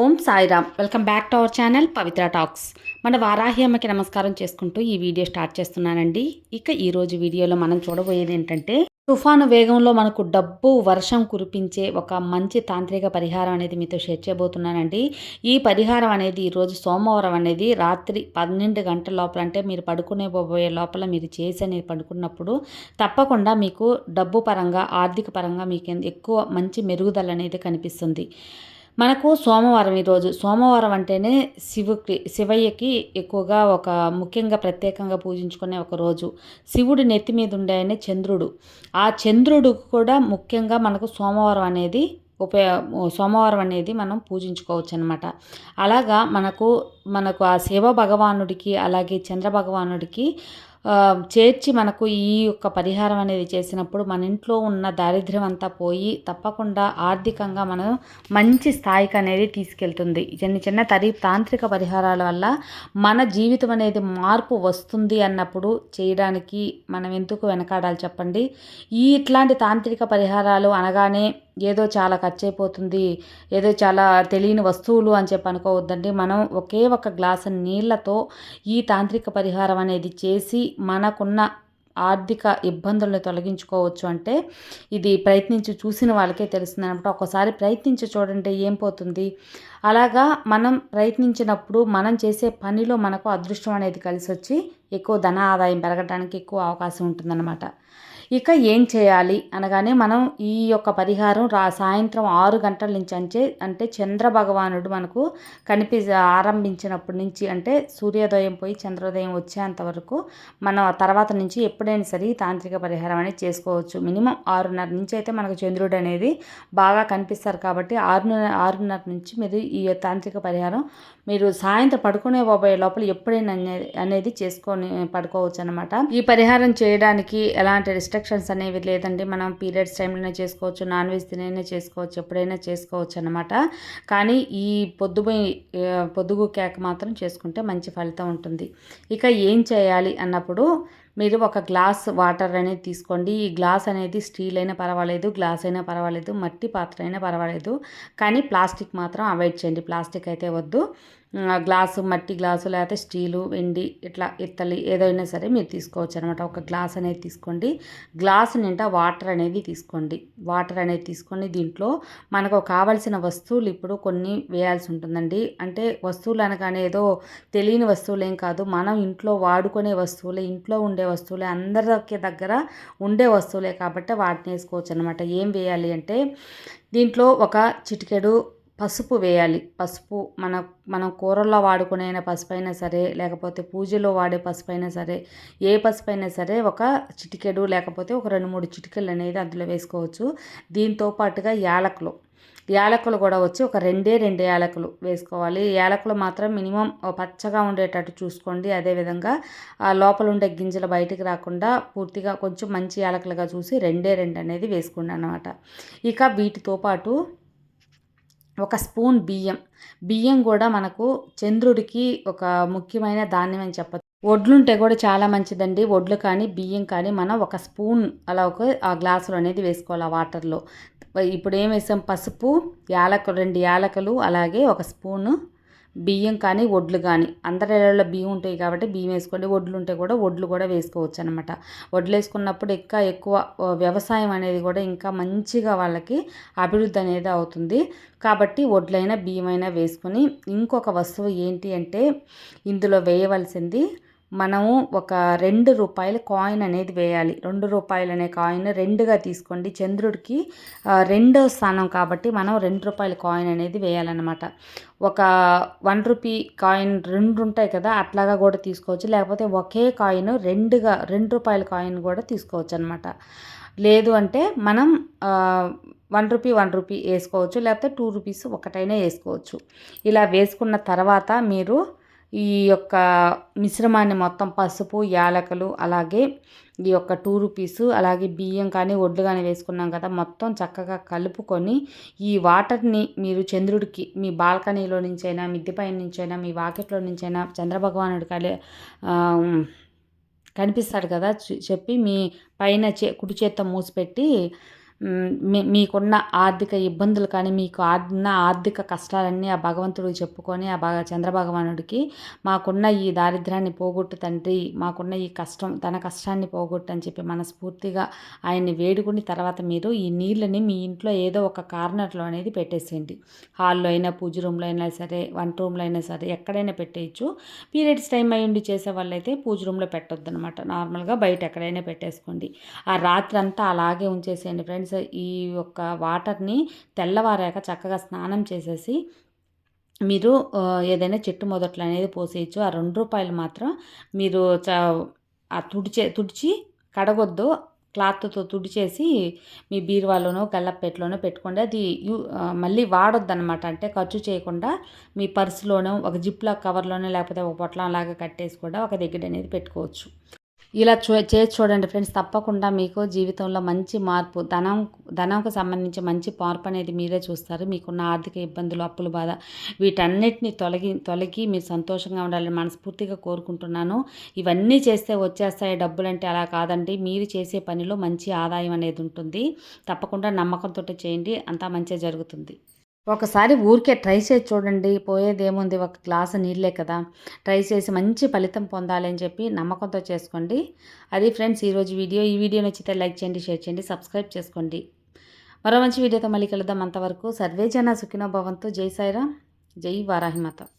Om Sairam. Welcome back to our channel Pavitra talks. మన వారాహి అమ్మకి నమస్కారం చేసుకుంటూ ఈ వీడియో స్టార్ట్ చేస్తున్నానండి. ఇక ఈరోజు వీడియోలో మనం చూడబోయేది ఏంటంటే తుఫాను వేగంలో మనకు డబ్బు వర్షం కురిపించే ఒక మంచి తాంత్రిక పరిహారం అనేది మీతో షేర్ చేయబోతున్నానండి. ఈ పరిహారం అనేది ఈరోజు సోమవారం అనేది రాత్రి పన్నెండు గంటల లోపల అంటే మీరు పడుకునే పోయే లోపల మీరు చేసి అనేది పడుకున్నప్పుడు తప్పకుండా మీకు డబ్బు పరంగా ఆర్థిక పరంగా మీకు ఎక్కువ మంచి మెరుగుదల అనేది కనిపిస్తుంది. మనకు సోమవారం ఈరోజు సోమవారం అంటేనే శివుకి శివయ్యకి ఎక్కువగా ఒక ముఖ్యంగా ప్రత్యేకంగా పూజించుకునే ఒక రోజు. శివుడు నెత్తి మీద ఉండే చంద్రుడు. ఆ చంద్రుడు కూడా ముఖ్యంగా మనకు సోమవారం అనేది ఉపయోగ సోమవారం అనేది మనం పూజించుకోవచ్చు అనమాట అలాగా మనకు మనకు ఆ శివ భగవానుడికి అలాగే చంద్ర భగవానుడికి చేర్చి మనకు ఈ యొక్క పరిహారం అనేది చేసినప్పుడు మన ఇంట్లో ఉన్న దారిద్ర్యం అంతా పోయి తప్పకుండా ఆర్థికంగా మనం మంచి స్థాయికి అనేది తీసుకెళ్తుంది. చిన్న చిన్న తరి తాంత్రిక పరిహారాల వల్ల మన జీవితం అనేది మార్పు వస్తుంది అన్నప్పుడు చేయడానికి మనం ఎందుకు వెనకాడాలి చెప్పండి? ఈ ఇట్లాంటి తాంత్రిక పరిహారాలు అనగానే ఏదో చాలా ఖర్చు అయిపోతుంది ఏదో చాలా తెలియని వస్తువులు అని చెప్పి అనుకోవద్దండి. మనం ఒకే ఒక గ్లాసు నీళ్ళతో ఈ తాంత్రిక పరిహారం అనేది చేసి మనకున్న ఆర్థిక ఇబ్బందులను తొలగించుకోవచ్చు అంటే ఇది ప్రయత్నించి చూసిన వాళ్ళకే తెలుస్తుంది అనమాట ఒకసారి ప్రయత్నించి చూడండి ఏం పోతుంది? అలాగా మనం ప్రయత్నించినప్పుడు మనం చేసే పనిలో మనకు అదృష్టం అనేది కలిసి వచ్చి ఎక్కువ ధన ఆదాయం పెరగడానికి ఎక్కువ అవకాశం ఉంటుందన్నమాట. ఇక ఏం చేయాలి అనగానే మనం ఈ యొక్క పరిహారం రా సాయంత్రం ఆరు గంటల నుంచి అంటే అంటే చంద్ర భగవానుడు మనకు కనిపి ఆరంభించినప్పటి నుంచి అంటే సూర్యోదయం పోయి చంద్రోదయం వచ్చేంత వరకు మనం తర్వాత నుంచి ఎప్పుడైనా సరే తాంత్రిక పరిహారం అనేది చేసుకోవచ్చు. మినిమం ఆరున్నర నుంచి అయితే మనకు చంద్రుడు అనేది బాగా కనిపిస్తారు కాబట్టి ఆరున్నర ఆరున్నర నుంచి మీరు ఈ తాంత్రిక పరిహారం మీరు సాయంత్రం పడుకునే పోబోయే లోపల ఎప్పుడైనా అనేది చేసుకొని పడుకోవచ్చు అనమాట ఈ పరిహారం చేయడానికి ఎలాంటి రిస్ట్రిక్షన్స్ అనేవి లేదండి. మనం పీరియడ్స్ టైంలోనే చేసుకోవచ్చు నాన్ వెజ్ తినైనా చేసుకోవచ్చు ఎప్పుడైనా చేసుకోవచ్చు అనమాట కానీ ఈ పొద్దుపోయి పొద్దుగు కేక్ మాత్రం చేసుకుంటే మంచి ఫలితం ఉంటుంది. ఇక ఏం చేయాలి అన్నప్పుడు మీరు ఒక గ్లాస్ వాటర్ అనేది తీసుకోండి. ఈ గ్లాస్ అనేది స్టీల్ అయినా పర్వాలేదు గ్లాస్ అయినా పర్వాలేదు మట్టి పాత్ర అయినా పర్వాలేదు. కానీ ప్లాస్టిక్ మాత్రం అవాయిడ్ చేయండి. ప్లాస్టిక్ అయితే వద్దు. గ్లాసు మట్టి గ్లాసు లేకపోతే స్టీలు వెండి ఇట్లా ఇత్తలి ఏదైనా సరే మీరు తీసుకోవచ్చు అనమాట ఒక గ్లాస్ అనేది తీసుకోండి. గ్లాస్ నిండా వాటర్ అనేది తీసుకోండి. వాటర్ అనేది తీసుకొని దీంట్లో మనకు కావాల్సిన వస్తువులు ఇప్పుడు కొన్ని వేయాల్సి ఉంటుందండి. అంటే వస్తువులు అనగానే ఏదో తెలియని వస్తువులు ఏం కాదు. మనం ఇంట్లో వాడుకునే వస్తువులే ఇంట్లో ఉండే వస్తువులే అందరికి దగ్గర ఉండే వస్తువులే కాబట్టి వాటిని వేసుకోవచ్చు అనమాట ఏం వేయాలి అంటే దీంట్లో ఒక చిటికెడు పసుపు వేయాలి. పసుపు మన మనం కూరల్లో వాడుకునే పసుపు అయినా సరే లేకపోతే పూజలో వాడే పసుపు అయినా సరే ఏ పసుపు అయినా సరే ఒక చిటికెడు లేకపోతే ఒక రెండు మూడు చిటికెలు అనేది అందులో వేసుకోవచ్చు. దీంతో పాటుగా యాలకులు. యాలకులు కూడా వచ్చి ఒక రెండే రెండు యాలకులు వేసుకోవాలి. యాలకులు మాత్రం మినిమం పచ్చగా ఉండేటట్టు చూసుకోండి. అదేవిధంగా లోపల ఉండే గింజలు బయటికి రాకుండా పూర్తిగా కొంచెం మంచి యాలకులుగా చూసి రెండే రెండు అనేది వేసుకోండి అనమాట ఇక వీటితో పాటు ఒక స్పూన్ బియ్యం. బియ్యం కూడా మనకు చంద్రుడికి ఒక ముఖ్యమైన ధాన్యం అని చెప్పచ్చు వడ్లుంటే కూడా చాలా మంచిదండి. వడ్లు కానీ బియ్యం కానీ మనం ఒక స్పూన్ అలా ఒక ఆ గ్లాసులో అనేది వేసుకోవాలి ఆ వాటర్లో. ఇప్పుడు ఏం వేసాం? పసుపు యాలకులు రెండు యాలకులు అలాగే ఒక స్పూను బియ్యం కానీ వడ్లు కానీ. అందరిలో బియ్యం ఉంటాయి కాబట్టి బియ్యం వేసుకోండి. వడ్లు ఉంటే కూడా వడ్లు కూడా వేసుకోవచ్చు అనమాట వడ్లు వేసుకున్నప్పుడు ఇంకా ఎక్కువ వ్యవసాయం అనేది కూడా ఇంకా మంచిగా వాళ్ళకి అభివృద్ధి అనేది అవుతుంది. కాబట్టి వడ్లైనా బియ్యమైనా వేసుకొని ఇంకొక వస్తువు ఏంటి అంటే ఇందులో వేయవలసింది మనము ఒక రెండు రూపాయల కాయిన్ అనేది వేయాలి. రెండు రూపాయలు అనే కాయిన్ రెండుగా తీసుకోండి. చంద్రుడికి రెండో స్థానం కాబట్టి మనం రెండు రూపాయల కాయిన్ అనేది వేయాలన్నమాట. ఒక వన్ రూపీ కాయిన్ రెండు ఉంటాయి కదా అట్లాగా కూడా తీసుకోవచ్చు. లేకపోతే ఒకే కాయిన్ రెండుగా రెండు రూపాయల కాయిన్ కూడా తీసుకోవచ్చు అనమాట లేదు అంటే మనం వన్ రూపీ వన్ రూపీ వేసుకోవచ్చు. లేకపోతే టూ రూపీస్ ఒకటైనా వేసుకోవచ్చు. ఇలా వేసుకున్న తర్వాత మీరు ఈ యొక్క మిశ్రమాన్ని మొత్తం పసుపు యాలకులు అలాగే ఈ యొక్క టూ రూపీస్ అలాగే బియ్యం కానీ ఒడ్లు కానీ వేసుకున్నాం కదా మొత్తం చక్కగా కలుపుకొని ఈ వాటర్ని మీరు చంద్రుడికి మీ బాల్కనీలో నుంచైనా మిద్దిపై నుంచైనా మీ వాకిట్లో నుంచైనా చంద్రభగవానుడి కలి కనిపిస్తాడు కదా చెప్పి మీ పైన చే కుడి చేత్తో మూసిపెట్టి మీ మీకున్న ఆర్థిక ఇబ్బందులు కానీ మీకు ఆ- ఉన్న ఆర్థిక కష్టాలన్నీ ఆ భగవంతుడికి చెప్పుకొని ఆ భగ చంద్రభగవానుడికి మాకున్న ఈ దారిద్ర్యాన్ని పోగొట్టు తండ్రి మాకున్న ఈ కష్టం తన కష్టాన్ని పోగొట్టు అని చెప్పి మనస్ఫూర్తిగా ఆయన్ని వేడుకుని తర్వాత మీరు ఈ నీళ్ళని మీ ఇంట్లో ఏదో ఒక కార్నర్లో అనేది పెట్టేసేయండి. హాల్లో అయినా పూజ రూమ్లో అయినా సరే వంట రూమ్లో అయినా సరే ఎక్కడైనా పెట్టేయచ్చు. పీరియడ్స్ టైం అయి ఉండి చేసే వాళ్ళైతే పూజ రూమ్లో పెట్టొద్దు అనమాట నార్మల్గా బయట ఎక్కడైనా పెట్టేసుకోండి. ఆ రాత్రి అంతా అలాగే ఉంచేసేయండి ఫ్రెండ్స్. ఈ యొక్క వాటర్ని తెల్లవారాక చక్కగా స్నానం చేసేసి మీరు ఏదైనా చెట్టు మొదట్లు అనేది పోసేయచ్చు. ఆ రెండు రూపాయలు మాత్రం మీరు చ ఆ తుడిచే తుడిచి కడగొద్దు. క్లాత్తో తుడిచేసి మీ బీరువాలోనో గల్లపెట్టలోనో పెట్టుకోండి. అది యూ మళ్ళీ వాడొద్దు అనమాట అంటే ఖర్చు చేయకుండా మీ పర్సులోనో ఒక జిప్లా కవర్లోనో లేకపోతే ఒక పొట్లం లాగా కట్టేసి కూడా ఒక దగ్గర అనేది పెట్టుకోవచ్చు. ఇలా చూ చేసి చూడండి ఫ్రెండ్స్ తప్పకుండా మీకు జీవితంలో మంచి మార్పు ధనం ధనంకు సంబంధించి మంచి మార్పు అనేది మీరే చూస్తారు. మీకున్న ఆర్థిక ఇబ్బందులు అప్పుల బాధ వీటన్నిటిని తొలగి తొలగి మీరు సంతోషంగా ఉండాలని మనస్ఫూర్తిగా కోరుకుంటున్నాను. ఇవన్నీ చేస్తే వచ్చేస్తాయి డబ్బులు అంటే అలా కాదండి. మీరు చేసే పనిలో మంచి ఆదాయం అనేది ఉంటుంది. తప్పకుండా నమ్మకంతో చేయండి. అంతా మంచిగా జరుగుతుంది. ఒకసారి ఊరికే ట్రై చేసి చూడండి పోయేదేముంది ఒక గ్లాసు నీళ్ళే కదా. ట్రై చేసి మంచి ఫలితం పొందాలి అని చెప్పి నమ్మకంతో చేసుకోండి. అది ఫ్రెండ్స్ ఈరోజు వీడియో. ఈ వీడియో నచ్చితే లైక్ చేయండి షేర్ చేయండి సబ్స్క్రైబ్ చేసుకోండి. మరో మంచి వీడియోతో మళ్ళీ కలుద్దాం అంతవరకు. సర్వేజన సుఖినో భవంతు. జై సాయిరామ్. జై వారాహిమాత